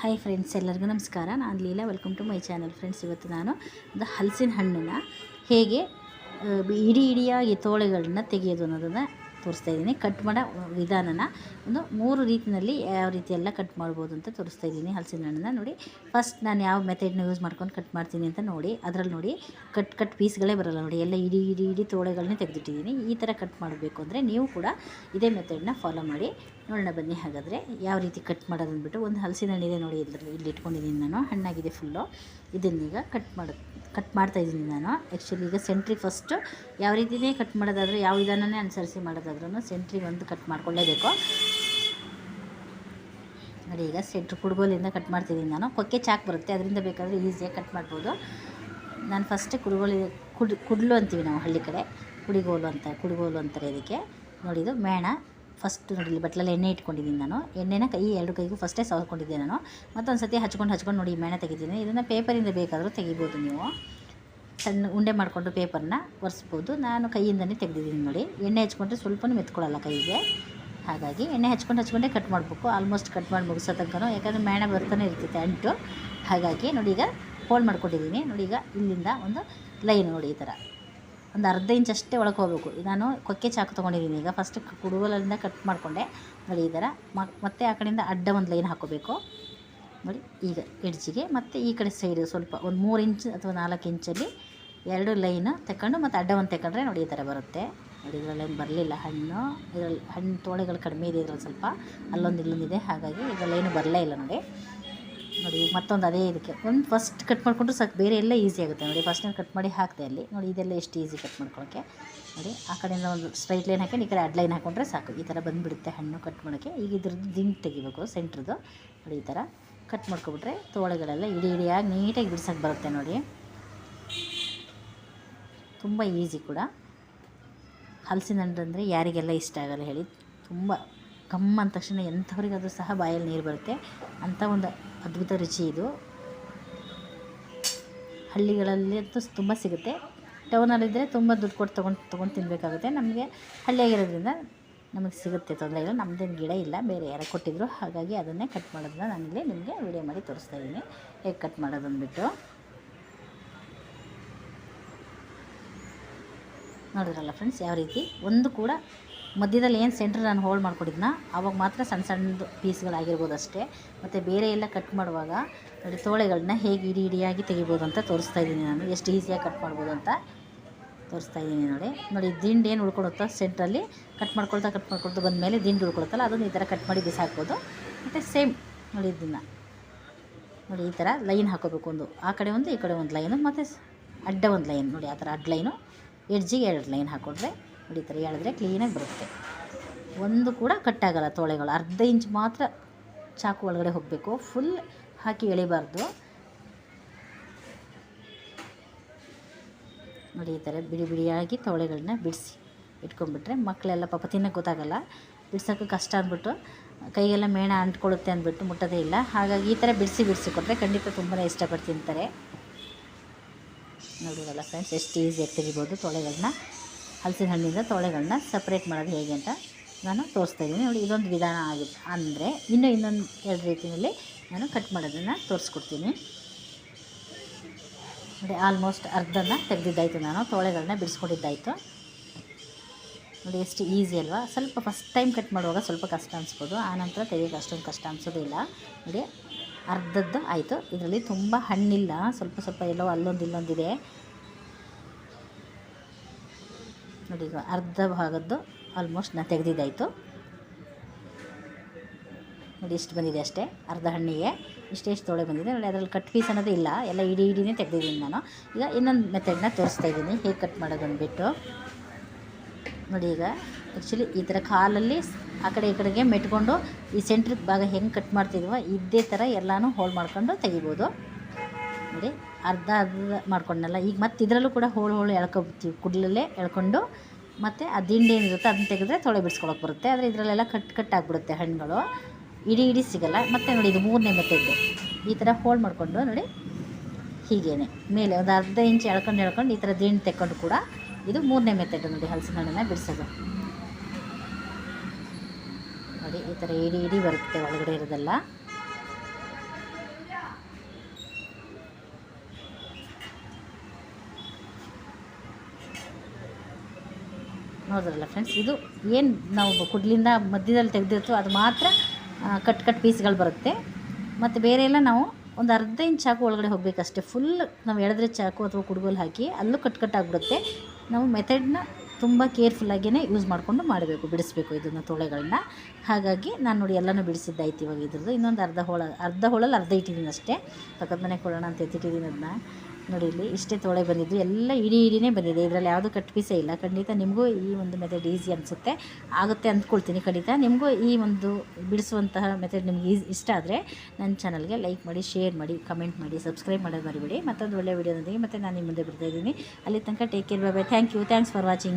Hi friends ಎಲ್ಲರಿಗೂ ನಮಸ್ಕಾರ. ನಾನು Leela welcome to my channel friends ಇವತ್ತು ನಾನು ಒಂದು ಹಲಸಿನ ಹಣ್ಣನ್ನು ಹೇಗೆ ಇಡೀ ಇಡಿಯಾಗಿ ತೋಳೆಗಳನ್ನ ತೆಗೆಯೋದು ಅನ್ನೋದನ್ನು ತೋರಿಸ್ತಾ ಇದ್ದೀನಿ. ಕಟ್ ಮಾಡೋ ವಿಧಾನನ ಒಂದು ಮೂರು ರೀತಿಯಲ್ಲಿ ಯಾವ ರೀತಿ ಎಲ್ಲ ಕಟ್ ಮಾಡ್ಬೋದು ಅಂತ ತೋರಿಸ್ತಾ ಇದ್ದೀನಿ ಹಲಸಿನ ಹಣ್ಣನ್ನು ನೋಡಿ. ಫಸ್ಟ್ ನಾನು ಯಾವ ಮೆಥಡ್ನ ಯೂಸ್ ಮಾಡ್ಕೊಂಡು ಕಟ್ ಮಾಡ್ತೀನಿ ಅಂತ ನೋಡಿ. ಅದರಲ್ಲಿ ನೋಡಿ ಕಟ್ ಕಟ್ ಪೀಸ್ಗಳೇ ಬರಲ್ಲ ನೋಡಿ. ಎಲ್ಲ ಇಡೀ ಇಡೀ ಇಡೀ ತೋಳೆಗಳನ್ನೇ ತೆಗೆದಿಟ್ಟಿದ್ದೀನಿ. ಈ ಥರ ಕಟ್ ಮಾಡಬೇಕು ಅಂದರೆ ನೀವು ಕೂಡ ಇದೇ ಮೆಥಡ್ನ ಫಾಲೋ ಮಾಡಿ. ನೋಡೋಣ ಬನ್ನಿ ಹಾಗಾದರೆ. ಯಾವ ರೀತಿ ಕಟ್ ಮಾಡೋದು ಅಂದ್ಬಿಟ್ಟು ಒಂದು ಹಲಸಿನ ಹಣ್ಣಿದೆ ನೋಡಿ ಇದ್ರಲ್ಲಿ, ಇಲ್ಲಿ ಇಟ್ಕೊಂಡಿದ್ದೀನಿ ನಾನು. ಹಣ್ಣಾಗಿದೆ ಫುಲ್ಲು ಇದನ್ನೀಗ ಕಟ್ ಮಾಡ ಕಟ್ ಮಾಡ್ತಾ ಇದ್ದೀನಿ ನಾನು. ಆ್ಯಕ್ಚುಲಿ ಈಗ ಸೆಂಟ್ರಿ ಫಸ್ಟು ಯಾವ ರೀತಿಯೇ ಕಟ್ ಮಾಡೋದಾದರೂ, ಯಾವ ವಿಧಾನನೇ ಅನುಸರಿಸಿ ಮಾಡೋದಾದ್ರೂ ಸೆಂಟ್ರಿ ಒಂದು ಕಟ್ ಮಾಡ್ಕೊಳ್ಳೇಬೇಕು. ನೋಡಿ ಈಗ ಸೆಂಟ್ರ್ ಕುಡುಗೋಲಿಂದ ಕಟ್ ಮಾಡ್ತಿದ್ದೀನಿ ನಾನು. ಕೊಕ್ಕೆ ಚಾಕ್ ಬರುತ್ತೆ, ಅದರಿಂದ ಬೇಕಾದರೆ ಈಸಿಯಾಗಿ ಕಟ್ ಮಾಡ್ಬೋದು. ನಾನು ಫಸ್ಟೇ ಕುಡುಗೋಲಿ, ಕುಡ್, ಕುಡ್ಲು ಅಂತೀವಿ ನಾವು ಹಳ್ಳಿ ಕಡೆ. ಕುಡಿಗೋಲು ಅಂತ, ಕುಡಿಗೋಲು ಅಂತಾರೆ ಇದಕ್ಕೆ. ನೋಡಿದು ಮೇಣ. ಫಸ್ಟ್ ನೋಡಿ ಬಟ್ಲಲ್ಲಿ ಎಣ್ಣೆ ಇಟ್ಕೊಂಡಿದ್ದೀನಿ ನಾನು. ಎಣ್ಣೆನ ಕೈ ಎರಡು ಕೈಗೂ ಫಸ್ಟೇ ಸವರ್ಕೊಂಡಿದ್ದೆ ನಾನು. ಮತ್ತೊಂದು ಸತಿ ಹಚ್ಕೊಂಡು ಹಚ್ಕೊಂಡು ನೋಡಿ ಮೇಣ ತೆಗಿದ್ದೀನಿ ಇದನ್ನು ಪೇಪರಿಂದ ಬೇಕಾದರೂ ತೆಗಿಬೋದು ನೀವು. ಸಣ್ಣ ಉಂಡೆ ಮಾಡಿಕೊಂಡು ಪೇಪರ್ನ ಒರೆಸ್ಬೋದು. ನಾನು ಕೈಯಿಂದನೇ ತೆಗೆದಿದ್ದೀನಿ ನೋಡಿ. ಎಣ್ಣೆ ಹಚ್ಕೊಂಡ್ರೆ ಸ್ವಲ್ಪ ಮೆತ್ಕೊಳ್ಳಲ್ಲ ಕೈಗೆ. ಹಾಗಾಗಿ ಎಣ್ಣೆ ಹಚ್ಕೊಂಡು ಹಚ್ಕೊಂಡೇ ಕಟ್ ಮಾಡಬೇಕು. ಆಲ್ಮೋಸ್ಟ್ ಕಟ್ ಮಾಡಿ ಮುಗಿಸೋ ತನಕ ಯಾಕಂದರೆ ಮೇಣ ಬರ್ತಾನೆ ಇರ್ತೈತೆ ಅಂಟು. ಹಾಗಾಗಿ ನೋಡಿ ಈಗ ಫೋಲ್ಡ್ ಮಾಡ್ಕೊಂಡಿದ್ದೀನಿ. ನೋಡಿ ಈಗ ಇಲ್ಲಿಂದ ಒಂದು ಲೈನ್ ನೋಡಿ ಈ ಥರ ಒಂದು ಅರ್ಧ ಇಂಚ್ ಅಷ್ಟೇ ಒಳಗೆ ಹೋಗಬೇಕು. ನಾನು ಕೊಕ್ಕೆ ಚಾಕು ತೊಗೊಂಡಿದ್ದೀನಿ. ಈಗ ಫಸ್ಟ್ ಕುಡುಗೋಲಿಂದ ಕಟ್ ಮಾಡಿಕೊಂಡೆ. ನೋಡಿ ಈ ಥರ. ಮತ್ತೆ ಆ ಕಡೆಯಿಂದ ಅಡ್ಡ ಒಂದು ಲೈನ್ ಹಾಕೋಬೇಕು ನೋಡಿ, ಈಗ ಎಡ್ಜಿಗೆ ಮತ್ತು ಈ ಕಡೆ ಸೈಡ್ ಸ್ವಲ್ಪ ಒಂದು ಮೂರು ಇಂಚ್ ಅಥವಾ ನಾಲ್ಕು ಇಂಚಲ್ಲಿ ಎರಡು ಲೈನ್ ತಗೊಂಡು ಮತ್ತು ಅಡ್ಡ ಒಂದು ತಗೊಂಡ್ರೆ ನೋಡಿ ಈ ಥರ ಬರುತ್ತೆ. ನೋಡಿ, ಇದರಲ್ಲಿ ಬರಲಿಲ್ಲ. ಹಣ್ಣು, ಇದರಲ್ಲಿ ಹಣ್ಣು ತೋಳೆಗಳು ಕಡಿಮೆ ಇದೆ ಇದರಲ್ಲಿ ಸ್ವಲ್ಪ. ಅಲ್ಲೊಂದು ಇಲ್ಲೊಂದಿದೆ ಹಾಗಾಗಿ ಇದರಲ್ಲೇನು ಬರಲೇ ಇಲ್ಲ ನೋಡಿ. ನೋಡಿ, ಮತ್ತೊಂದು ಅದೇ ಇದಕ್ಕೆ. ಒಂದು ಫಸ್ಟ್ ಕಟ್ ಮಾಡಿಕೊಂಡ್ರೆ ಸಾಕು, ಬೇರೆ ಎಲ್ಲ ಈಸಿ ಆಗುತ್ತೆ ನೋಡಿ. ಫಸ್ಟ್ ನಾನು ಕಟ್ ಮಾಡಿ ಹಾಕಿದೆ ಅಲ್ಲಿ. ನೋಡಿ, ಇದೆಲ್ಲ ಎಷ್ಟು ಈಸಿ ಕಟ್ ಮಾಡ್ಕೊಳ್ಳೋಕ್ಕೆ ನೋಡಿ, ಆ ಕಡೆಯಿಂದ ಒಂದು ಸ್ಟ್ರೈಟ್ ಲೈನ್ ಹಾಕಿ ಈ ಕಡೆ ಅಡ್ ಲೈನ್ ಹಾಕೊಂಡ್ರೆ ಸಾಕು. ಈ ಥರ ಬಂದುಬಿಡುತ್ತೆ ಹಣ್ಣು ಕಟ್ ಮಾಡೋಕ್ಕೆ. ಈಗ ಇದ್ರದ್ದು ದಿಂಡು ತೆಗಿಬೇಕು ಸೆಂಟ್ರದ್ದು ನೋಡಿ, ಈ ಥರ ಕಟ್ ಮಾಡ್ಕೊಬಿಟ್ರೆ ತೋಳೆಗಳೆಲ್ಲ ಇಡೀ ಇಡಿಯಾಗಿ ನೀಟಾಗಿ ಬಿಡ್ಸೋಕ್ಕೆ ಬರುತ್ತೆ ನೋಡಿ. ತುಂಬ ಈಸಿ ಕೂಡ. ಹಲಸಿನ ಹಣ್ಣು ಅಂದರೆ ಯಾರಿಗೆಲ್ಲ ಇಷ್ಟ ಆಗಲ್ಲ ಹೇಳಿ. ತುಂಬ ಕಮ್ಮ ಅಂದ ತಕ್ಷಣ ಎಂಥವ್ರಿಗಾದರೂ ಸಹ ಬಾಯಲ್ಲಿ ನೀರು ಬರುತ್ತೆ. ಅಂಥ ಒಂದು ಅದ್ಭುತ ರುಚಿ ಇದು. ಹಳ್ಳಿಗಳಲ್ಲಿ ಅಂತೂ ತುಂಬ ಸಿಗುತ್ತೆ. ಟೌನಲ್ಲಿದ್ದರೆ ತುಂಬ ದುಡ್ಡು ಕೊಟ್ಟು ತೊಗೊಂಡು ತೊಗೊಂಡು ತಿನ್ನಬೇಕಾಗುತ್ತೆ ನಮಗೆ ಹಳ್ಳಿಯಾಗಿರೋದ್ರಿಂದ ನಮಗೆ ಸಿಗುತ್ತೆ ತೊಂದರೆ ಇಲ್ಲ. ನಮ್ಮದೇನು ಗಿಡ ಇಲ್ಲ. ಬೇರೆ ಯಾರೋ ಕೊಟ್ಟಿದ್ರು. ಹಾಗಾಗಿ ಅದನ್ನೇ ಕಟ್ ಮಾಡೋದನ್ನ ನಾನಿಲ್ಲಿ ನಿಮಗೆ ವಿಡಿಯೋ ಮಾಡಿ ತೋರಿಸ್ತಾ ಇದ್ದೀನಿ. ಹೇಗೆ ಕಟ್ ಮಾಡೋದು ಅಂದ್ಬಿಟ್ಟು. ನೋಡಿದ್ರಲ್ಲ ಫ್ರೆಂಡ್ಸ್ ಯಾವ ರೀತಿ? ಒಂದು ಕೂಡ ಮಧ್ಯದಲ್ಲಿ ಏನು ಸೆಂಟ್ರ್ ನಾನು ಹೋಲ್ಡ್ ಮಾಡ್ಕೊಂಡಿದ್ನ ಆವಾಗ ಮಾತ್ರ ಸಣ್ಣ ಸಣ್ಣದು ಪೀಸ್ಗಳಾಗಿರ್ಬೋದು ಅಷ್ಟೇ. ಮತ್ತು ಬೇರೆ ಎಲ್ಲ ಕಟ್ ಮಾಡುವಾಗ ನೋಡಿ ತೋಳೆಗಳನ್ನ ಹೇಗೆ ಇಡೀ ಇಡಿಯಾಗಿ ತೆಗಿಬೋದು ಅಂತ ತೋರಿಸ್ತಾ ಇದ್ದೀನಿ ನಾನು. ಎಷ್ಟು ಈಸಿಯಾಗಿ ಕಟ್ ಮಾಡ್ಬೋದು ಅಂತ ತೋರಿಸ್ತಾ ಇದ್ದೀನಿ ನೋಡಿ. ನೋಡಿ, ದಿಂಡು ಏನು ಉಳ್ಕೊಳುತ್ತೋ ಸೆಂಟ್ರಲ್ಲಿ ಕಟ್ ಮಾಡ್ಕೊಳ್ತಾ ಕಟ್ ಮಾಡ್ಕೊಳ್ತಾ ಬಂದಮೇಲೆ ದಿಂಡು ಉಳ್ಕೊಳುತ್ತಲ್ಲ, ಅದನ್ನು ಈ ಥರ ಕಟ್ ಮಾಡಿ ಬಿಸಾಕ್ಬೋದು. ಮತ್ತು ಸೇಮ್ ನೋಡಿ ಇದನ್ನು. ನೋಡಿ, ಈ ಥರ ಲೈನ್ ಹಾಕೋಬೇಕು ಒಂದು. ಆ ಕಡೆ ಒಂದು, ಈ ಕಡೆ ಒಂದು ಲೈನು ಮತ್ತು ಅಡ್ಡ ಒಂದು ಲೈನ್ ನೋಡಿ, ಆ ಥರ ಅಡ್ಡ ಲೈನು ಎಡ್ಜಿಗೆ ಎರಡು ಲೈನ್ ಹಾಕ್ಕೊಂಡ್ರೆ ನೋಡಿ ಥರ ಎಳೆದ್ರೆ ಕ್ಲೀನಾಗಿ ಬರುತ್ತೆ. ಒಂದು ಕೂಡ ಕಟ್ಟಾಗಲ್ಲ ತೊಳೆಗಳು. ಅರ್ಧ ಇಂಚ್ ಮಾತ್ರ ಚಾಕು ಒಳಗಡೆ ಹೋಗಬೇಕು. ಫುಲ್ ಹಾಕಿ ಎಳಿಬಾರ್ದು. ನೋಡಿ ಈ ಥರ ಬಿಡಿ ಬಿಡಿಯಾಗಿ ತೊಳೆಗಳನ್ನ ಬಿಡಿಸಿ ಇಟ್ಕೊಂಡ್ಬಿಟ್ರೆ ಮಕ್ಕಳೆಲ್ಲ ಪಾಪ ತಿನ್ನೋಕೆ ಗೊತ್ತಾಗಲ್ಲ. ಬಿಡ್ಸೋಕ್ಕೆ ಕಷ್ಟ ಅಂದ್ಬಿಟ್ಟು ಕೈಗೆಲ್ಲ ಮೇಣ ಅಂಟ್ಕೊಳ್ಳುತ್ತೆ ಅಂದ್ಬಿಟ್ಟು ಮುಟ್ಟೋದೇ ಇಲ್ಲ. ಹಾಗಾಗಿ ಈ ಥರ ಬಿಡಿಸಿ ಬಿಡಿಸಿ ಕೊಟ್ಟರೆ ಖಂಡಿತ ತುಂಬಾ ಇಷ್ಟಪಟ್ಟು ತಿಂತಾರೆ ನೋಡಿರಲ್ಲ ಫ್ರೆಂಡ್ಸ್ ಎಷ್ಟು ಈಸಿಯಾಗಿ ತೆಗಿಬೋದು ತೊಳೆಗಳನ್ನ. ಹಲಸಿನ ಹಣ್ಣಿಂದ ತೊಳೆಗಳನ್ನ ಸಪ್ರೇಟ್ ಮಾಡೋದು ಹೇಗೆ ಅಂತ ನಾನು ತೋರಿಸ್ತಾ ಇದ್ದೀನಿ. ನೋಡಿ, ಇದೊಂದು ವಿಧಾನ ಆಗಿದೆ ಅಂದರೆ ಇನ್ನೂ ಇನ್ನೊಂದು ಎರಡು ರೀತಿಯಲ್ಲಿ ನಾನು ಕಟ್ ಮಾಡೋದನ್ನು ತೋರಿಸ್ಕೊಡ್ತೀನಿ. ನೋಡಿ ಆಲ್ಮೋಸ್ಟ್ ಅರ್ಧನ ತೆಗೆದಿದ್ದಾಯಿತು ನಾನು. ತೊಳೆಗಳನ್ನ ಬಿಡಿಸ್ಕೊಂಡಿದ್ದಾಯಿತು. ನೋಡಿ, ಎಷ್ಟು ಈಸಿ ಅಲ್ವಾ? ಸ್ವಲ್ಪ ಫಸ್ಟ್ ಟೈಮ್ ಕಟ್ ಮಾಡುವಾಗ ಸ್ವಲ್ಪ ಕಷ್ಟ ಅನಿಸ್ಬೋದು. ಆನಂತರ ತೆಗಿಯೋಕೆ ಅಷ್ಟೊಂದು ಕಷ್ಟ ಅನಿಸೋದಿಲ್ಲ ನೋಡಿ, ಅರ್ಧದ್ದು ಆಯಿತು. ಇದರಲ್ಲಿ ತುಂಬ ಹಣ್ಣಿಲ್ಲ. ಸ್ವಲ್ಪ ಸ್ವಲ್ಪ ಎಲ್ಲೋ ಅಲ್ಲೊಂದು ಇಲ್ಲೊಂದಿದೆ ನೋಡಿ, ಈಗ ಅರ್ಧ ಭಾಗದ್ದು ಆಲ್ಮೋಸ್ಟ್ ನಾನು ತೆಗೆದಿದ್ದಾಯಿತು. ನೋಡಿ, ಇಷ್ಟು ಬಂದಿದೆ ಅಷ್ಟೇ. ಅರ್ಧ ಹಣ್ಣಿಗೆ ಇಷ್ಟೇ ಇಷ್ಟು ತೊಳೆ ಬಂದಿದೆ. ನೋಡಿ, ಅದರಲ್ಲಿ ಕಟ್ ಪೀಸ್ ಅನ್ನೋದು ಇಲ್ಲ. ಎಲ್ಲ ಇಡೀ ಇಡೀನೇ ತೆಗೆದಿದ್ದೀನಿ ನಾನು. ಈಗ ಇನ್ನೊಂದು ಮೆಥಡ್ನ ತೋರಿಸ್ತಾ ಇದ್ದೀನಿ. ಹೇಗೆ ಕಟ್ ಮಾಡೋದು ಅಂದ್ಬಿಟ್ಟು. ನೋಡಿ, ಈಗ ಆ್ಯಕ್ಚುಲಿ ಈ ಥರ ಕಾಲಲ್ಲಿ ಆ ಕಡೆ ಈ ಕಡೆಗೆ ಮೆಟ್ಕೊಂಡು ಈ ಸೆಂಟ್ರಿಗೆ ಭಾಗ ಹೆಂಗೆ ಕಟ್ ಮಾಡ್ತಿದ್ವೋ ಇದೇ ಥರ ಎಲ್ಲನೂ ಹೋಲ್ ಮಾಡ್ಕೊಂಡು ತೆಗಿಬೋದು. ನೋಡಿ, ಅರ್ಧ ಅರ್ಧ ಮಾಡ್ಕೊಂಡಲ್ಲ ಈಗ ಮತ್ತೆ ಇದರಲ್ಲೂ ಕೂಡ ಹೋಳು ಹೋಳು ಎಳ್ಕೊಬಿಡ್ತೀವಿ ಕುಡ್ಲಲ್ಲೇ ಎಳ್ಕೊಂಡು ಮತ್ತು ಆ ದಿಂಡು ಏನಿರುತ್ತೆ ಅದನ್ನ ತೆಗೆದ್ರೆ ತೊಳೆ ಬಿಡಿಸ್ಕೊಳಕ್ಕೆ ಬರುತ್ತೆ. ಆದರೆ ಇದರಲ್ಲೆಲ್ಲ ಕಟ್ ಕಟ್ ಆಗಿಬಿಡುತ್ತೆ ಹಣ್ಣುಗಳು. ಇಡೀ ಇಡೀ ಸಿಗಲ್ಲ. ಮತ್ತು ನೋಡಿ ಇದು ಮೂರನೇ ಮೆಥಡ್ ಈ ಥರ ಹೋಲ್ಡ್ ಮಾಡಿಕೊಂಡು ನೋಡಿ ಹೀಗೇನೆ. ಮೇಲೆ ಒಂದು ಅರ್ಧ ಇಂಚ್ ಎಳ್ಕೊಂಡು ಎಳ್ಕೊಂಡು ಈ ಥರ ದಿಂಡು ತೆಕ್ಕೊಂಡು ಕೂಡ ಇದು ಮೂರನೇ ಮೆಥಡ್ ನೋಡಿ ಹಲಸಿನ ಹಣ್ಣನ್ನು ಬಿಡಿಸೋದು. ನೋಡಿ ಈ ಥರ ಇಡೀ ಇಡೀ ಬರುತ್ತೆ ಒಳಗಡೆ ಇರೋದೆಲ್ಲ. ನೋಡಿದ್ರಲ್ಲ ಫ್ರೆಂಡ್ಸ್ ಇದು ಏನು ನಾವು ಕುಡ್ಲಿಂದ ಮಧ್ಯದಲ್ಲಿ ತೆಗೆದಿರ್ತೀವೋ ಅದು ಮಾತ್ರ ಕಟ್ ಕಟ್ ಪೀಸ್ಗಳು ಬರುತ್ತೆ. ಮತ್ತು ಬೇರೆ ಎಲ್ಲ ನಾವು ಒಂದು ಅರ್ಧ ಇಂಚ್ ಚಾಕು ಒಳಗಡೆ ಹೋಗಬೇಕಷ್ಟೇ. ಫುಲ್ ನಾವು ಎಳೆದ್ರೆ ಚಾಕು ಅಥವಾ ಕುಡ್ಗೋಲು ಹಾಕಿ ಅಲ್ಲೂ ಕಟ್ ಕಟ್ ಆಗಿಬಿಡುತ್ತೆ. ನಾವು ಮೆಥಡ್ನ ತುಂಬ ಕೇರ್ಫುಲ್ಲಾಗಿಯೇ ಯೂಸ್ ಮಾಡಿಕೊಂಡು ಮಾಡಬೇಕು, ಬಿಡಿಸ್ಬೇಕು ಇದನ್ನು ತೊಳೆಗಳನ್ನ. ಹಾಗಾಗಿ ನಾನು ನೋಡಿ ಎಲ್ಲನೂ ಬಿಡಿಸಿದ್ದಾಯ್ತು ಇವಾಗ ಇದ್ರದ್ದು. ಇನ್ನೊಂದು ಅರ್ಧ ಹೋಳ, ಅರ್ಧ ಹೋಳಲ್ಲಿ ಅರ್ಧ ಇಟ್ಟಿದ್ದೀನಿ ಅಷ್ಟೇ. ಪಕ್ಕದ ಮನೆ ಕೊಡೋಣ ಅಂತ ಎತ್ತಿಟ್ಟಿದ್ದೀನಿ ಅದನ್ನ ನೋಡಿ ಇಲ್ಲಿ ಇಷ್ಟೇ ತೊಳೆ ಬಂದಿದ್ದು. ಎಲ್ಲ ಇಡೀ ಇಡೀನೇ ಬಂದಿದೆ. ಇದರಲ್ಲಿ ಯಾವುದೂ ಕಟ್ ಪೀಸೆ ಇಲ್ಲ. ಖಂಡಿತ ನಿಮಗೂ ಈ ಒಂದು ಮೆಥಡ್ ಈಸಿ ಅನಿಸುತ್ತೆ. ಆಗುತ್ತೆ ಅಂದ್ಕೊಳ್ತೀನಿ ಖಂಡಿತ. ನಿಮಗೂ ಈ ಒಂದು ಬಿಡಿಸುವಂತಹ ಮೆಥಡ್ ನಿಮ್ಗೆ ಈಸ್, ಇಷ್ಟ ಆದರೆ ನನ್ನ ಚಾನಲ್ಗೆ ಲೈಕ್ ಮಾಡಿ ಶೇರ್ ಮಾಡಿ ಕಮೆಂಟ್ ಮಾಡಿ ಸಬ್ಸ್ಕ್ರೈಬ್ ಮಾಡೋದು ಮರಿಬೇಡಿ. ಮತ್ತೊಂದು ಒಳ್ಳೆಯ ವೀಡಿಯೋದೊಂದಿಗೆ ಮತ್ತೆ ನಾನು ನಿಮ್ಮ ಮುಂದೆ ಬಿಡ್ತಾಯಿದ್ದೀನಿ ಇದ್ದೀನಿ. ಅಲ್ಲಿ ತನಕ take care bye bye thank you thanks for watching